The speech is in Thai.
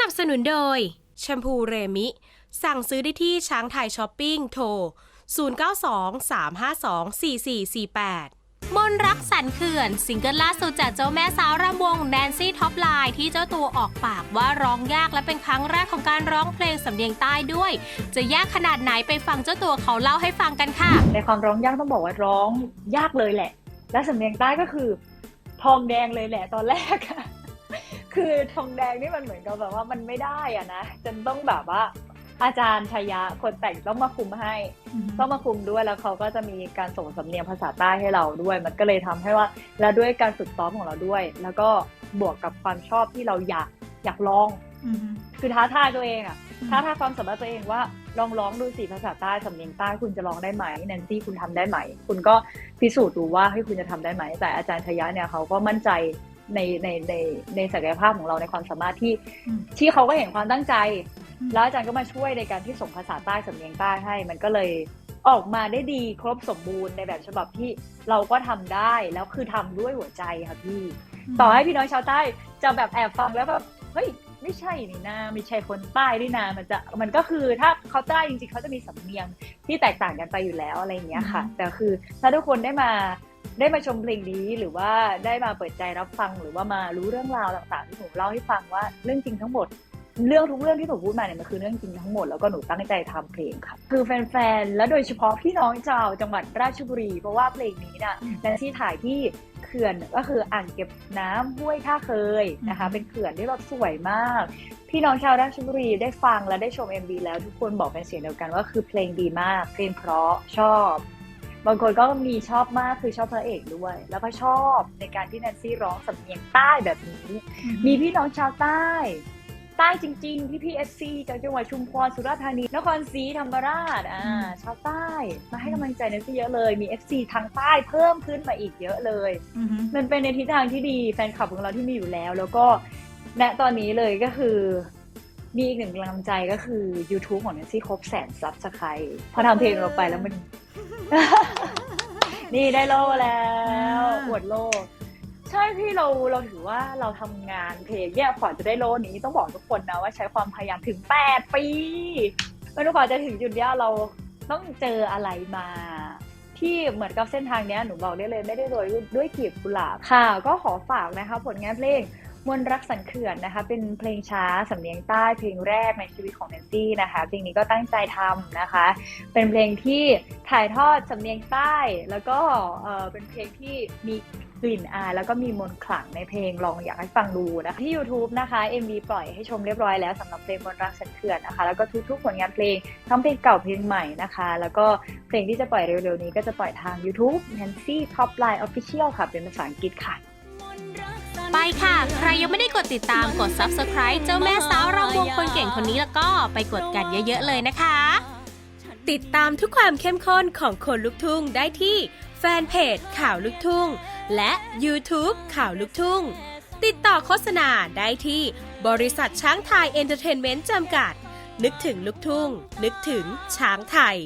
นับสนุนโดยแชมพูเรมิ สั่งซื้อได้ที่ช้างไทยช้อปปิ้งโทร 0923524448มนรักสันเขื่อน ซิงเกิลล่าสุดจากเจ้าแม่สาวรำวงแนนซี่ท็อปไลน์ที่เจ้าตัวออกปากว่าร้องยากและเป็นครั้งแรกของการร้องเพลงสำเนียงใต้ด้วย จะยากขนาดไหนไปฟังเจ้าตัวเขาเล่าให้ฟังกันค่ะ ในความร้องยากต้องบอกว่าร้องยากเลยแหละ และสำเนียงใต้ก็คือ ทองแดงเลยแหละตอนแรกอะ คือทองแดงนี่มันเหมือนกับแบบว่ามันไม่ได้อะนะจนต้องแบบว่า อาจารย์ชยะคนแต่งต้องมาคุมให้ ต้องมาคุมด้วยแล้วเขาก็จะมีการส่งสำเนียงภาษาใต้ให้เราด้วย มันก็เลยทำให้ว่า แล้วด้วยการฝึกซ้อมของเราด้วย แล้วก็บวกกับความชอบที่เราอยากอยากลองคือท้าทายตัวเองอะอืมท้าทายความสามารถตัวเองว่าลองร้องดูสิภาษาใต้สำเนียงใต้คุณจะร้องได้ไหมแนนซี่คุณทำได้ไหม คุณก็พิสูจน์ดูว่าให้ยคุณจะทำได้ไหม แต่อาจารย์ชยะเนี่ยเขาก็มั่นใจ ในในในในศักยภาพของเราในความสามารถที่อืมที่เขาก็เห็นความตั้งใจอืมแล้วอาจารย์ก็มาช่วยในการที่ส่งภาษาใต้สำเนียงใต้ให้ มันก็เลยออกมาได้ดีครบสมบูรณ์ในแบบฉบับที่เราก็ทำได้แล้วคือทำด้วยหัวใจค่ะพี่ ต่อให้พี่น้องชาวใต้จะแบบแอบฟังแล้วแบบเฮ้ยไม่ใช่นี่นาไม่ใช่คนใต้นี่นามันจะมันก็คือถ้าเขาใต้จริงๆเขาจะมีสำเนียงที่แตกต่างกันไปอยู่แล้วอะไรอย่างเงี้ยค่ะอืมแต่คือถ้าทุกคนได้มา ได้มาชมเพลงนี้หรือว่าได้มาเปิดใจรับฟังหรือว่ามารู้เรื่องราวต่างๆที่หนูเล่าให้ฟังว่าเรื่องจริงทั้งหมดเรื่องทุกเรื่องที่หนูพูดมาเนี่ยมันคือเรื่องจริงทั้งหมดแล้วก็หนูตั้งใจทำเพลงค่ะ คือแฟนๆ และโดยเฉพาะพี่น้องชาวจังหวัดราชบุรี เพราะว่าเพลงนี้น่ะอืมแนนซี่ถ่ายที่เขื่อนก็คืออ่างเก็บน้ำห้วยท่าเคยนะคะอืมเป็นเขื่อนที่แบบสวยมาก พี่น้องชาวราชบุรีได้ฟังและได้ชม MV แล้วทุกคนบอกเป็นเสียงเดียวกันว่าคือเพลงดีมากเพลงเพราะชอบ บางคนก็มีชอบมากคือชอบพระเอกด้วย แล้วก็ชอบในการที่แนนซี่ร้องสำเนียงใต้แบบนี้ มีพี่น้องชาวใต้ ใต้จริงๆพี่พีเอสซีจากจังหวัดชุมพรสุราษฎร์ธานีนครศรีธรรมราชอ่าอืมชาวใต้มาให้กำลังใจแนนซี่เยอะเลย มี FC ทางใต้เพิ่มขึ้นมาอีกเยอะเลยอือฮึมันเป็นในทิศทางที่ดีแฟนคลับของเราที่มีอยู่แล้ว แล้วก็ณตอนนี้เลยก็คือมีอีกหนึ่งกำลังใจก็คือ YouTube ของแนนซี่ครบแสนซับสไครต์พอทำเพลงเราไปแล้วมัน นี่ได้โล่แล้วอวดโล่ใช่พี่เราเราถือว่าเราทำงานเพลงเนี่ยกว่าจะได้โล่นี้ต้องบอกทุกคนนะว่าใช้ความพยายามถึง 8 ปีไม่รู้กว่าจะถึงจุดเนี้ยเราต้องเจออะไรมา ที่เหมือนกับเส้นทางเนี้ยหนูบอกได้เลยไม่ได้โรยด้วยกลีบกุหลาบค่ะ ก็ขอฝากนะคะผลงานเพลง มนต์รักสันเขื่อนนะคะ เป็นเพลงช้าสำเนียงใต้เพลงแรกในชีวิตของแนนซี่นะคะเพลงนี้ก็ตั้งใจทำนะคะ เป็นเพลงที่ถ่ายทอดสำเนียงใต้ แล้วก็เป็นเพลงที่มีกลิ่นอายแล้วก็มีมนขลังในเพลงลองอยากให้ฟังดูนะคะที่ YouTube นะคะ MV ปล่อยให้ชมเรียบร้อยแล้วสำหรับเพลงมนรักสันเขื่อนนะคะ แล้วก็ทุกๆผลงานเพลงทั้งเพลงเก่าเพลงใหม่นะคะ แล้วก็เพลงที่จะปล่อยเร็วๆนี้ก็จะปล่อยทาง YouTube Nancy Top Line Official ค่ะเป็นภาษาอังกฤษค่ะ ไปค่ะ ใครยังไม่ได้กดติดตามกด subscribe เจ้าแม่สาวรำวงคนเก่งคนนี้แล้วก็ไปกดกันเยอะๆเลยนะคะ ติดตามทุกความเข้มข้นของคนลุกทุ่งได้ที่แฟนเพจข่าวลุกทุ่ง และ YouTube ข่าวลุกทุ่ง ติดต่อโฆษณาได้ที่บริษัทช้างไทยเอนเตอร์เทนเมนต์จำกัด นึกถึงลุกทุ่ง นึกถึงช้างไทย